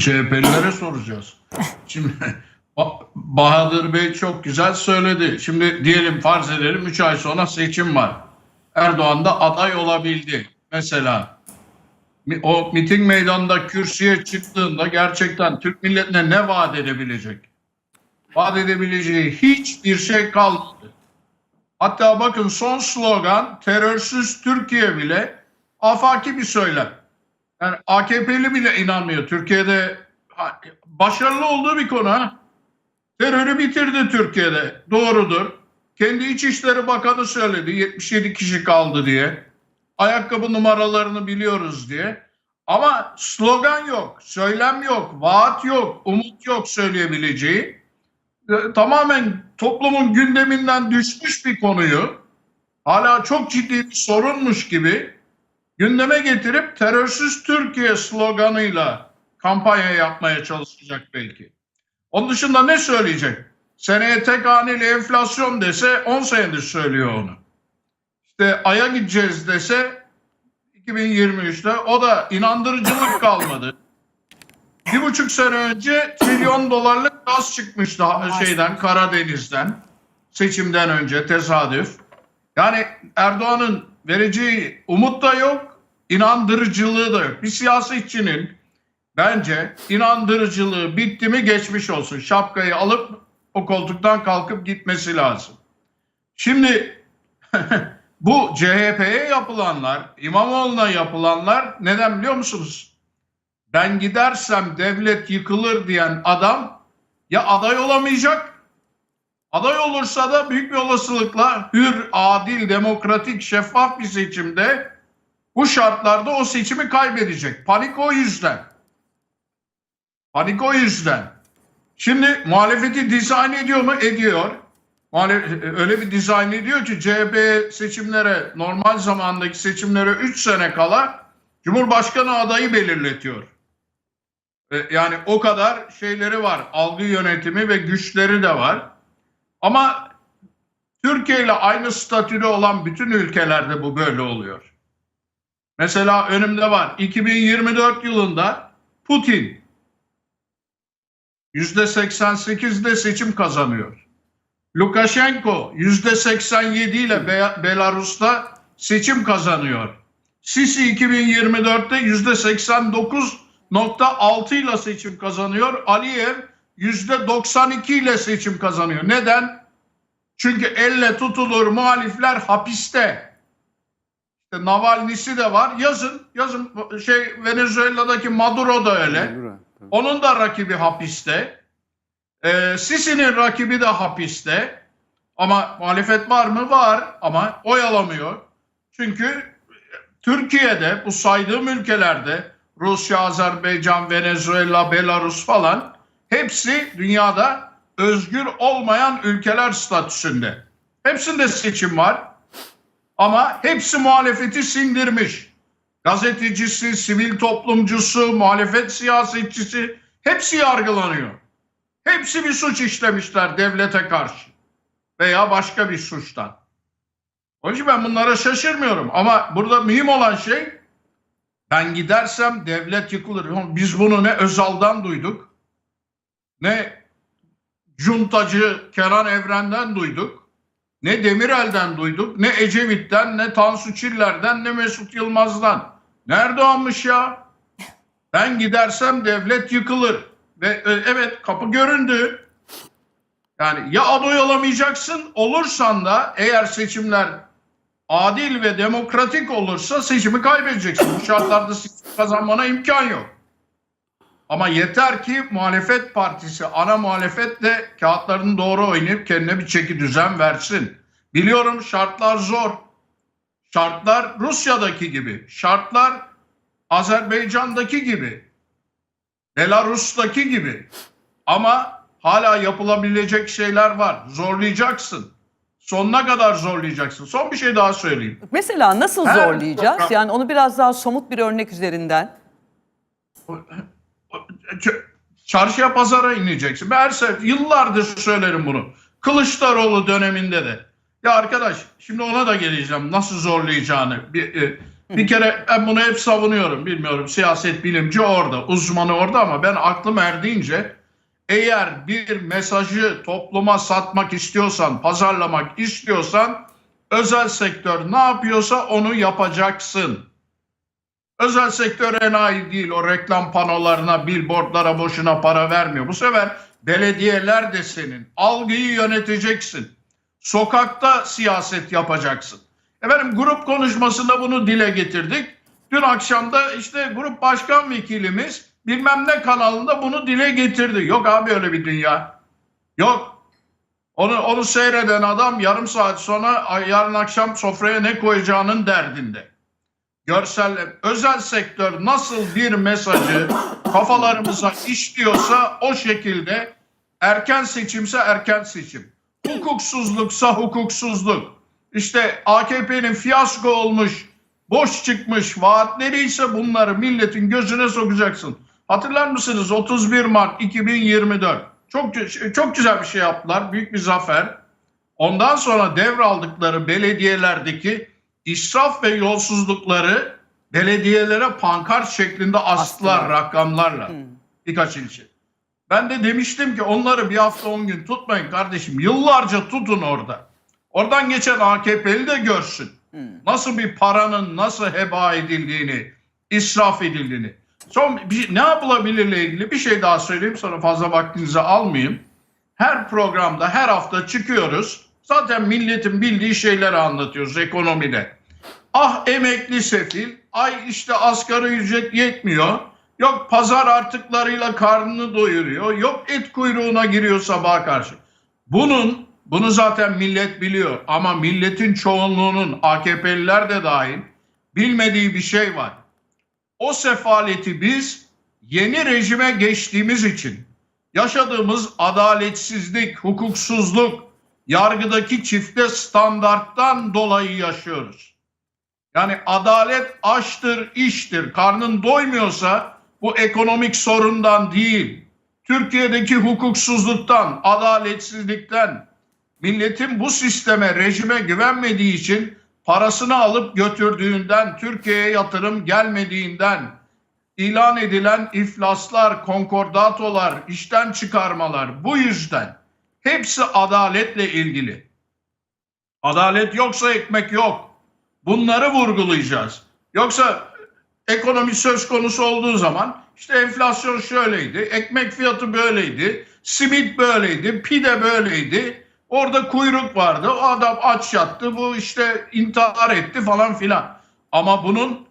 CHP'lilere soracağız. Şimdi Ba- Bahadır Bey çok güzel söyledi. Şimdi diyelim farz edelim 3 ay sonra seçim var. Erdoğan da aday olabildi. Mesela o miting meydanında kürsüye çıktığında gerçekten Türk milletine ne vaat edebilecek? Vaat edebileceği hiçbir şey kalmadı. Hatta bakın son slogan terörsüz Türkiye bile afaki bir söylem. Yani AKP'li bile inanmıyor. Türkiye'de başarılı olduğu bir konu. Terörü bitirdi Türkiye'de. Doğrudur. Kendi İçişleri Bakanı söyledi 77 kişi kaldı diye. Ayakkabı numaralarını biliyoruz diye. Ama slogan yok, söylem yok, vaat yok, umut yok söyleyebileceği. E, Tamamen toplumun gündeminden düşmüş bir konuyu hala çok ciddi bir sorunmuş gibi gündeme getirip terörsüz Türkiye sloganıyla kampanya yapmaya çalışacak belki. Onun dışında ne söyleyecek? Seneye tek haneli enflasyon dese 10 senedir söylüyor onu. İşte Ay'a gideceğiz dese 2023'te o da inandırıcılık kalmadı. Bir buçuk sene önce trilyon dolarlık gaz çıkmıştı şeyden Karadeniz'den seçimden önce tesadüf. Yani Erdoğan'ın vereceği umut da yok, inandırıcılığı da yok. Bir siyasetçinin bence inandırıcılığı bitti mi geçmiş olsun. Şapkayı alıp o koltuktan kalkıp gitmesi lazım. Şimdi bu CHP'ye yapılanlar, İmamoğlu'na yapılanlar neden biliyor musunuz? Ben gidersem devlet yıkılır diyen adam ya aday olamayacak Aday olursa da büyük bir olasılıkla hür, adil, demokratik, şeffaf bir seçimde bu şartlarda o seçimi kaybedecek. Panik o yüzden. Panik o yüzden. Şimdi muhalefeti dizayn ediyor mu? Ediyor. Muhalef- öyle bir dizayn ediyor ki CHP seçimlere, normal zamandaki seçimlere 3 sene kala Cumhurbaşkanı adayı belirletiyor. E, Yani o kadar şeyleri var. Algı yönetimi ve güçleri de var. Ama Türkiye ile aynı statüde olan bütün ülkelerde bu böyle oluyor. Mesela önümde var 2024 yılında Putin %88'de seçim kazanıyor. Lukashenko %87 ile Be- Belarus'ta seçim kazanıyor. Sisi 2024'te %89.6 ile seçim kazanıyor. Aliyev %92 ile seçim kazanıyor. Neden? Çünkü elle tutulur muhalifler hapiste. İşte Navalny'si de var. Yazın, yazın şey Venezuela'daki Maduro da öyle. Onun da rakibi hapiste. Ee, Sisi'nin rakibi de hapiste. Ama muhalefet var mı? Var ama oy alamıyor. Çünkü Türkiye'de bu saydığım ülkelerde Rusya, Azerbaycan, Venezuela, Belarus falan hepsi dünyada özgür olmayan ülkeler statüsünde. Hepsinde seçim var ama hepsi muhalefeti sindirmiş. Gazetecisi, sivil toplumcusu, muhalefet siyasetçisi hepsi yargılanıyor. Hepsi bir suç işlemişler devlete karşı veya başka bir suçtan. Onun için ben bunlara şaşırmıyorum. Ama burada mühim olan şey ben gidersem devlet yıkılır. Biz bunu ne Özal'dan duyduk ne Cuntacı Kenan Evren'den duyduk. Ne Demirel'den duyduk, ne Ecevit'ten, ne Tansu Çiller'den, ne Mesut Yılmaz'dan. Nerede olmuş ya? Ben gidersem devlet yıkılır. Ve e, evet kapı göründü. Yani ya aday olamayacaksın, olursan da eğer seçimler adil ve demokratik olursa seçimi kaybedeceksin. Bu şartlarda seçim kazanmana imkan yok. Ama yeter ki muhalefet partisi, ana muhalefet de kağıtlarını doğru oynayıp kendine bir çeki düzen versin. Biliyorum şartlar zor. Şartlar Rusya'daki gibi. Şartlar Azerbaycan'daki gibi. Belarus'taki gibi. Ama hala yapılabilecek şeyler var. Zorlayacaksın. Sonuna kadar zorlayacaksın. Son bir şey daha söyleyeyim. Mesela nasıl Her zorlayacağız? program- Yani onu biraz daha somut bir örnek üzerinden. Çarşıya pazara ineceksin. Ben her yıllardır söylerim bunu. Kılıçdaroğlu döneminde de. Ya arkadaş şimdi ona da geleceğim nasıl zorlayacağını. Bir, e, Bir kere ben bunu hep savunuyorum. Bilmiyorum siyaset bilimci orada, uzmanı orada ama ben aklım erdiğince eğer bir mesajı topluma satmak istiyorsan, pazarlamak istiyorsan özel sektör ne yapıyorsa onu yapacaksın. Özel sektör enayi değil. O reklam panolarına, billboardlara boşuna para vermiyor. Bu sefer belediyeler de senin. Algıyı yöneteceksin. Sokakta siyaset yapacaksın. Efendim grup konuşmasında bunu dile getirdik. Dün akşam da işte grup başkan vekilimiz bilmem ne kanalında bunu dile getirdi. Yok abi öyle bir dünya. Yok. Onu, onu seyreden adam yarım saat sonra "Ay, yarın akşam sofraya ne koyacağının derdinde. Görsel, özel sektör nasıl bir mesajı kafalarımıza işliyorsa o şekilde erken seçimse erken seçim. Hukuksuzluksa hukuksuzluk. İşte AKP'nin fiyasko olmuş, boş çıkmış vaatleri ise bunları milletin gözüne sokacaksın. Hatırlar mısınız 31 Mart 2024 çok çok güzel bir şey yaptılar. Büyük bir zafer. Ondan sonra devraldıkları belediyelerdeki israf ve yolsuzlukları belediyelere pankart şeklinde astılar Astılar. rakamlarla. Birkaç ilçe. Ben de demiştim ki onları bir hafta on gün tutmayın kardeşim. Yıllarca tutun orada. Oradan geçen AKP'li de görsün. Nasıl bir paranın nasıl heba edildiğini, israf edildiğini. Son bir, ne yapılabilirle ilgili bir şey daha söyleyeyim sonra fazla vaktinizi almayayım. Her programda her hafta çıkıyoruz. Zaten milletin bildiği şeyleri anlatıyoruz ekonomide. Ah emekli sefil, ay işte asgari ücret yetmiyor. Yok pazar artıklarıyla karnını doyuruyor. Yok et kuyruğuna giriyor sabaha karşı. Bunun, bunu zaten millet biliyor. Ama milletin çoğunluğunun AKP'liler de dahil bilmediği bir şey var. O sefaleti biz yeni rejime geçtiğimiz için yaşadığımız adaletsizlik, hukuksuzluk, yargıdaki çifte standarttan dolayı yaşıyoruz. Yani adalet açtır, iştir. Karnın doymuyorsa bu ekonomik sorundan değil. Türkiye'deki hukuksuzluktan, adaletsizlikten, milletin bu sisteme, rejime güvenmediği için parasını alıp götürdüğünden, Türkiye'ye yatırım gelmediğinden, ilan edilen iflaslar, konkordatolar, işten çıkarmalar bu yüzden hepsi adaletle ilgili. Adalet yoksa ekmek yok. Bunları vurgulayacağız. Yoksa ekonomi söz konusu olduğu zaman işte enflasyon şöyleydi, ekmek fiyatı böyleydi, simit böyleydi, pide böyleydi. Orada kuyruk vardı, o adam aç yattı, bu işte intihar etti falan filan. Ama bunun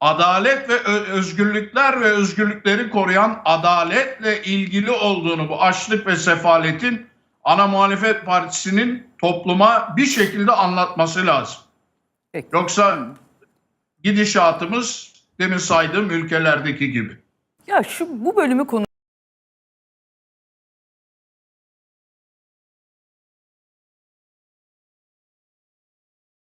adalet ve özgürlükler ve özgürlükleri koruyan adaletle ilgili olduğunu bu açlık ve sefaletin ana muhalefet partisinin topluma bir şekilde anlatması lazım. Peki. Yoksa gidişatımız demin saydığım ülkelerdeki gibi. Ya şu bu bölümü